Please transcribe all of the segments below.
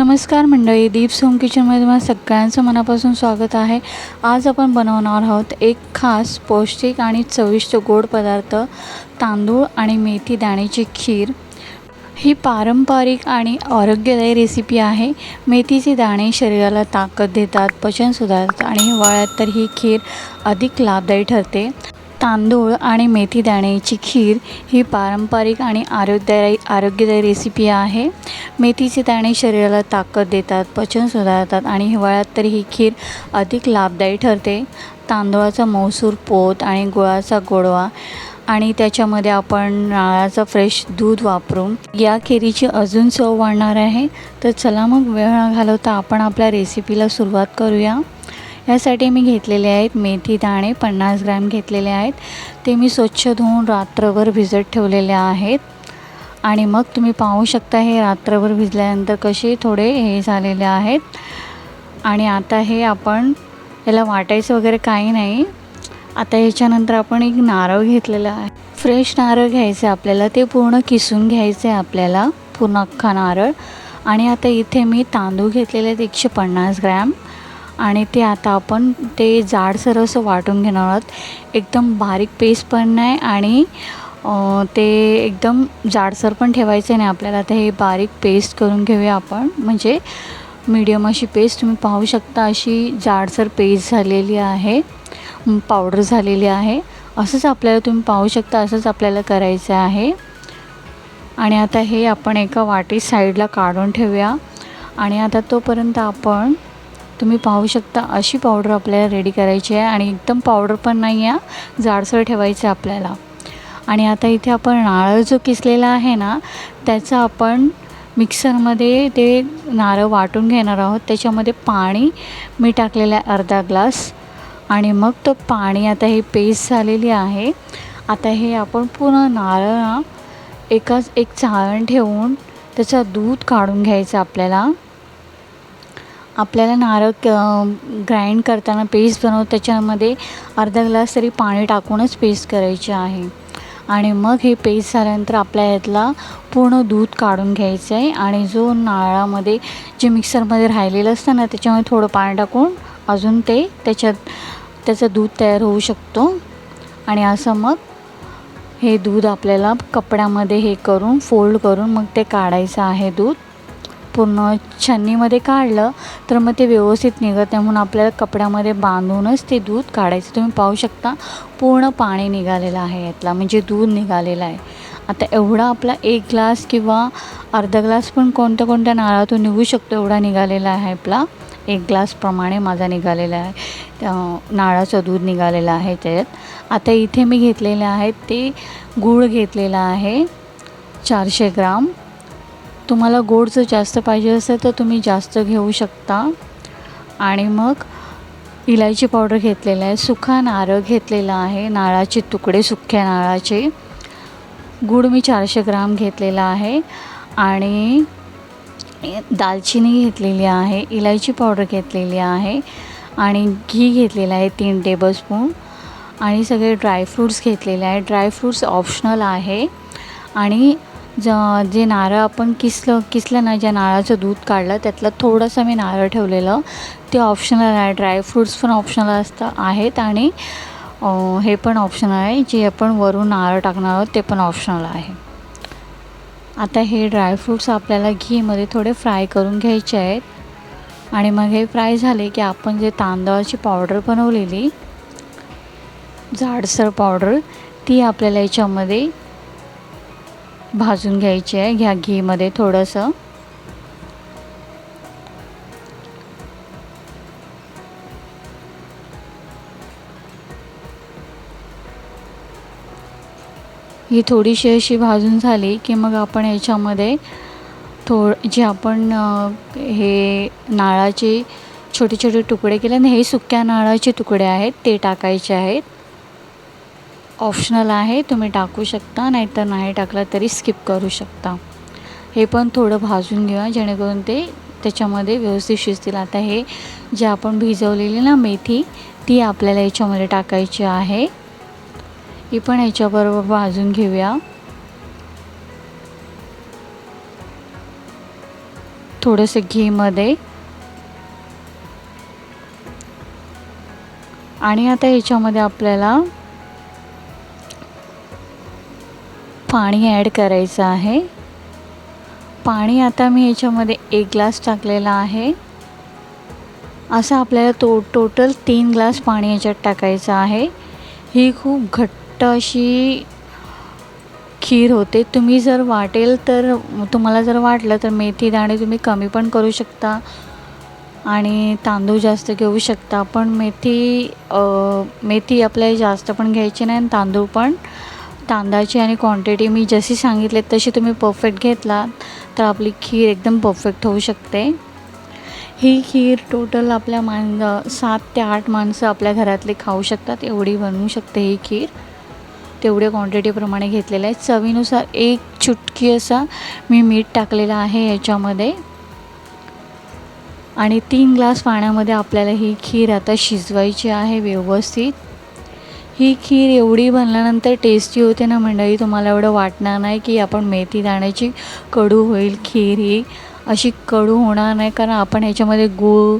नमस्कार मंडळी दीप होम किचनमध्ये तुम्हाला सगळ्यांचं मनापासून स्वागत आहे. आज आपण बनवणार आहोत एक खास पौष्टिक आणि चविष्ट गोड पदार्थ तांदूळ आणि मेथी दाण्याची खीर. ही पारंपरिक आणि आरोग्यदायी रेसिपी आहे. मेथीचे दाणे शरीराला ताकद देतात पचन सुधारतात आणि हिवाळ्यात तर ही खीर अधिक लाभदायी ठरते. तांदूळ आणि मेथी दाण्याची खीर ही पारंपरिक आणि आरोग्यदायी आरोग्यदायी रेसिपी आहे. मेथीचे दाणे शरीराला ताकद देतात पचन सुधारतात आणि हिवाळ्यात तर ही खीर अधिक लाभदायी ठरते. तांदूळाचा मौसूर पोत आणि गुळाचा गोडवा आणि त्याच्यामध्ये आपण नाळाचं फ्रेश दूध वापरून या खिरीची अजून चव वाढणार आहे. तर चला मग वेळ न घालवता आपण आपल्या रेसिपीला सुरुवात करूया. यासाठी मी घेतलेले आहेत मेथी दाणे पन्नास ग्रॅम घेतलेले आहेत. ते मी स्वच्छ धुवून रात्रभर भिजत ठेवलेले आहेत. आणि मग तुम्ही पाहू शकता हे रात्रभर भिजल्यानंतर कसे थोडे हे झालेले आहेत. आणि आता हे आपण याला वाटायचं वगैरे काही नाही. आता ह्याच्यानंतर आपण एक नारळ घेतलेला आहे. फ्रेश नारळ घ्यायचं आहे आपल्याला. ते पूर्ण किसून घ्यायचं आहे आपल्याला. पूर्ण अख्खा नारळ. आणि आता इथे मी तांदूळ घेतलेले आहेत. एकशे पन्नास ग्रॅम. आणि ते आता आपण ते जाडसर असं वाटून घेणार आहोत. एकदम बारीक पेस्ट पण नाही आणि ते एकदम जाडसर पण ठेवायचं नाही आपल्याला. आता हे बारीक पेस्ट करून घेऊया आपण. म्हणजे मीडियम अशी पेस्ट तुम्ही पाहू शकता अशी जाडसर पेस्ट झालेली आहे. पावडर झालेली आहे. असंच आपल्याला तुम्ही पाहू शकता असंच आपल्याला करायचं आहे. आणि आता हे आपण एका वाटी साईडला काढून ठेवूया. आणि आता तोपर्यंत आपण तुम्ही पाहू शकता अशी पावडर आपल्याला रेडी करायची आहे आणि एकदम पावडर पण नाही आहे जाडसर ठेवायचं आहे आपल्याला. आणि आता इथे आपण नारळ जो किसलेला आहे ना त्याचा आपण मिक्सरमध्ये ते नारळ वाटून घेणार आहोत. त्याच्यामध्ये पाणी मी टाकलेलं आहे अर्धा ग्लास. आणि मग तो पाणी आता हे पेस्ट झालेली आहे. आता हे आपण पूर्ण नारळ ना एकाच एक चाळण ठेवून त्याचा दूध काढून घ्यायचं आपल्याला. आपल्याला नारळ क ग्राइंड करताना पेस्ट बनवून त्याच्यामध्ये अर्धा ग्लास तरी पाणी टाकूनच पेस्ट करायची आहे. आणि मग हे पेस्ट झाल्यानंतर आपल्या यातला पूर्ण दूध काढून घ्यायचं आहे आणि जो नारळामध्ये जे मिक्सरमध्ये राहिलेलं असतं ना त्याच्यामध्ये थोडं पाणी टाकून अजून ते त्याच्यात त्याचं दूध तयार होऊ शकतो. आणि असं मग हे दूध आपल्याला कपड्यामध्ये हे करून फोल्ड करून मग ते काढायचं आहे दूध. पूर्ण छन्नीमध्ये काढलं तर मग ते व्यवस्थित निघत नाही. म्हणून आपल्याला कपड्यामध्ये बांधूनच ते दूध काढायचं. तुम्ही पाहू शकता पूर्ण पाणी निघालेलं आहे यातला. म्हणजे दूध निघालेलं आहे. आता एवढा आपला एक ग्लास किंवा अर्धा ग्लास पण कोणत्या कोणत्या नारळातून निघू शकतो एवढा निघालेला आहे आपला. एक ग्लासप्रमाणे माझा निघालेला आहे. नाळाचं दूध निघालेलं आहे त्याच्यात. आता इथे मी घेतलेले आहेत ते गूळ घेतलेला आहे चारशे ग्राम. तुम्हाला गोड जर जास्त पाहिजे असेल तर तुम्ही जास्त घेऊ शकता. आणि मग इलायची पावडर घेतलेला आहे सुका नारळ घेतलेला आहे नारळाचे तुकडे सुक्या नारळाचे. गूळ मी चारशे ग्राम घेतलेला आहे. आणि दालचिनी घेतलेली आहे इलायची पावडर घेतलेली आहे. आणि घी घेतलेला आहे तीन टेबलस्पून आणि सगळे ड्रायफ्रूट्स घेतलेले आहे. ड्रायफ्रूट्स ऑप्शनल आहे. आणि ज जे नारळ आपण किसलं किसलं ना ज्या नारळाचं दूध काढलं त्यातलं थोडंसं मी नारळ ठेवलेलं. ते ऑप्शनल आहे ड्रायफ्रूट्स पण ऑप्शनल असतं आहेत आणि हे पण ऑप्शनल आहे. जे आपण वरून नारळ टाकणार आहोत ते पण ऑप्शनल आहे. आता हे ड्रायफ्रूट्स आपल्याला घीमध्ये थोडे फ्राय करून घ्यायचे आहेत. आणि मग हे फ्राय झाले की आपण जे तांदळाची पावडर बनवलेली जाडसर पावडर ती आपल्याला याच्यामध्ये भाजून घ्यायची आहे. घ्या घीमध्ये थोडंसं. ही थोडीशी अशी भाजून झाली की मग आपण याच्यामध्ये थो जे आपण हे नाळाचे छोटे छोटे तुकडे केले आणि हे सुक्या नाळाचे तुकडे आहेत ते टाकायचे आहेत. ऑप्शनल आहे तुम्ही टाकू शकता नाहीतर नाही टाकलं तरी स्किप करू शकता. हे पण थोडं भाजून घेऊया जेणेकरून ते त्याच्यामध्ये व्यवस्थित शिजतील. आता हे जे आपण भिजवलेली ना मेथी ती आपल्याला याच्यामध्ये टाकायची आहे. ही पण याच्याबरोबर भाजून घेऊया. थोडंसं घीमध्ये. आणि आता याच्यामध्ये आपल्याला पाणी ॲड करायचं आहे. पाणी आता मी याच्यामध्ये एक ग्लास टाकलेला आहे. असं आपल्याला तो टोटल तीन ग्लास पाणी याच्यात टाकायचं आहे. ही खूप घट्ट अशी खीर होते. तुम्ही जर वाटेल तर तुम्हाला जर वाटलं तर मेथी दाणे तुम्ही कमी पण करू शकता. आणि तांदूळ जास्त घेऊ शकता. पण मेथी मेथी आपल्याला जास्त पण घ्यायची नाही आणि तांदूळ पण तांदळाची आणि क्वांटिटी मी जशी सांगितले तशी तुम्ही परफेक्ट घेतला तर आपली खीर एकदम परफेक्ट होऊ शकते. ही खीर टोटल आपल्या मान सात ते आठ माणसं आपल्या घरातले खाऊ शकतात एवढी बनवू शकते ही खीर. तेवढ्या क्वांटिटीप्रमाणे घेतलेलं आहे. चवीनुसार एक चुटकी असा मी मीठ टाकलेलं आहे याच्यामध्ये. आणि तीन ग्लास पाण्यामध्ये आपल्याला ही खीर आता शिजवायची आहे व्यवस्थित. ही खीर एवढी बनल्यानंतर टेस्टी होते ना मंडळी? तुम्हाला एवढं वाटणार नाही की आपण मेथी दाण्याची कडू होईल खीर ही अशी कडू होणार नाही. कारण आपण ह्याच्यामध्ये गूळ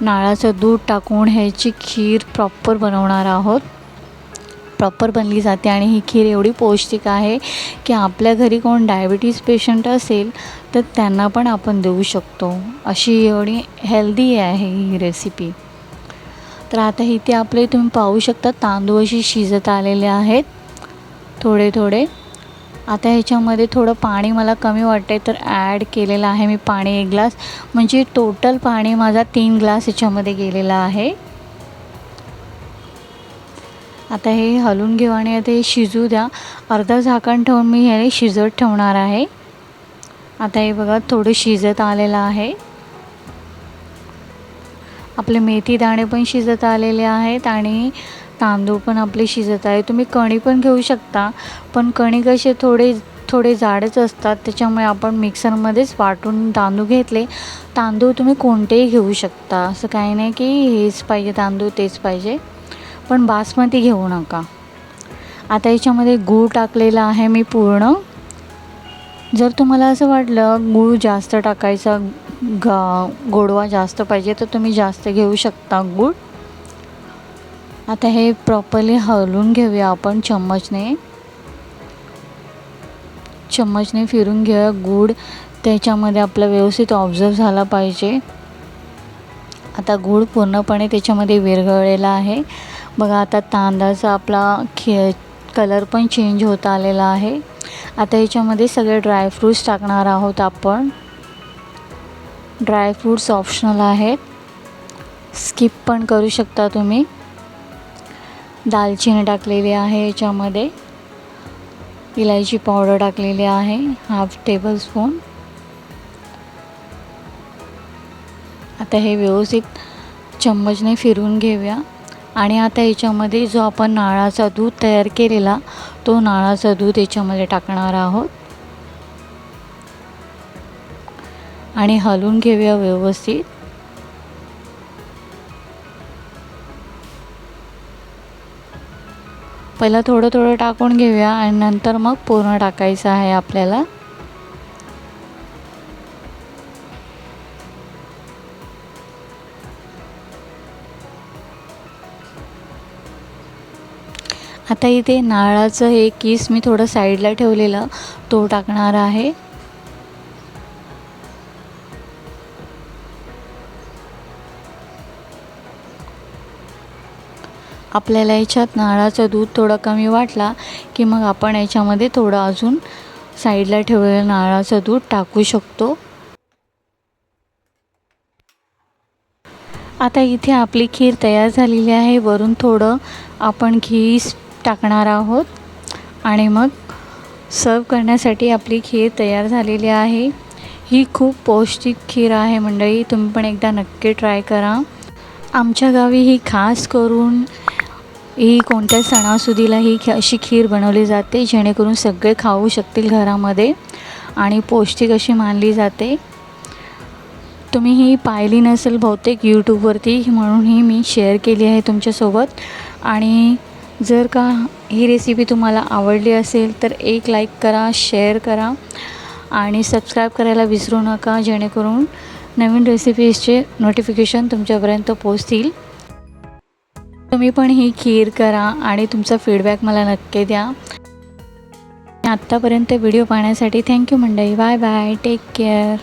नाळाचं दूध टाकून ह्याची खीर प्रॉपर बनवणार आहोत. प्रॉपर बनली जाते आणि ही खीर एवढी पौष्टिक आहे की आपल्या घरी कोण डायबिटीज पेशंट असेल तर त्यांना पण आपण देऊ शकतो. अशी एवढी हेल्दी आहे ही रेसिपी तर आता इथे आपले तुम्ही पाहू शकता. तांदूळ अशी शिजत आलेले आहेत. थोडे थोडे. आता ह्याच्यामध्ये थोडं पाणी मला कमी वाटते तर ॲड केलेलं आहे मी पाणी एक ग्लास म्हणजे टोटल पाणी माझा तीन ग्लास ह्याच्यामध्ये गेलेला आहे. आता हे हलून घेऊ आणि आता हे शिजू द्या. अर्धा झाकण ठेवून मी हे शिजत ठेवणार आहे. आता हे बघा थोडं शिजत आलेलं आहे. आपले मेथी दाणे पण शिजत आलेले आहेत आणि तांदूळ पण आपले शिजत आहे. तुम्ही कणी पण घेऊ शकता पण कणी कसे थोडे थोडे जाडच असतात त्याच्यामुळे आपण मिक्सरमध्येच वाटून तांदूळ घेतले. तांदूळ तुम्ही कोणतेही घेऊ शकता. असं काही नाही की हेच पाहिजे तांदूळ तेच पाहिजे. पण बासमती घेऊ नका. आता याच्यामध्ये गूळ टाकलेला आहे मी पूर्ण. जर तुम्हाला असं वाटलं गूळ जास्त टाकायचा गा गोडवा जास्त पाहिजे तर तुम्ही जास्त घेऊ शकता गूळ. आता हे प्रॉपरली हलवून घेऊया आपण चम्मचने. चम्मचने फिरून घेऊया गूळ. त्याच्यामध्ये आपला व्यवस्थित ऑब्झर्व झाला पाहिजे. आता गूळ पूर्णपणे त्याच्यामध्ये विरघळलेला आहे. बघा आता तांदळाचा आपला खे कलर पण चेंज होत आलेला आहे. आता याच्यामध्ये सगळे ड्रायफ्रूट्स टाकणार आहोत आपण. ड्रायफ्रूट्स ऑप्शनल आहेत स्किप पण करू शकता तुम्ही. दालचिनी टाकलेली आहे याच्यामध्ये. इलायची पावडर टाकलेली आहे हाफ टेबल स्पून आता हे व्यवस्थित चम्मचने फिरून घेऊया. आणि आता याच्यामध्ये जो आपण नाळाचा दूध तयार केलेला तो नाळाचा दूध याच्यामध्ये टाकणार आहोत. आणि हलवून घेऊया व्यवस्थित. पहिलं थोडं थोडं टाकून घेऊया आणि नंतर मग पूर्ण टाकायचं आहे आपल्याला. आता इथे नारळाचं हे किस मी थोडं साईडला ठेवलेलं तो टाकणार आहे. आपल्याला याच्यात नारळाचं दूध थोडं कमी वाटला की मग आपण याच्यामध्ये थोडं अजून साईडला ठेवलेलं नारळाचं दूध टाकू शकतो. आता इथे आपली खीर तयार झालेली आहे. वरून थोडं आपण घी टाकणार आहोत आणि मग सर्व करण्यासाठी आपली खीर तयार झालेली आहे. ही खूप पौष्टिक खीर आहे मंडळी. तुम्ही पण एकदा नक्की ट्राय करा. आमच्या गावी ही खास करून ही कोणत्या सणासुदीला ही अशी खीर बनवली जाते जेणेकरून सगळे खाऊ शकतील घरामध्ये आणि पौष्टिक अशी मानली जाते. तुम्ही ही पाहिली नसेल बहुतेक यूट्यूबवरती म्हणून ही मी शेअर केली आहे तुमच्यासोबत. आणि जर का ही रेसिपी तुम्हाला आवडली असेल तर एक लाईक करा शेअर करा आणि सबस्क्राईब करायला विसरू नका जेणेकरून नवीन रेसिपीजचे नोटिफिकेशन तुमच्यापर्यंत पोचतील तुम्ही पण ही खीर करा आणि तुमचा फीडबॅक मला नक्की द्या. आत्तापर्यंत व्हिडिओ पाहण्यासाठी थँक्यू मंडई बाय बाय टेक केअर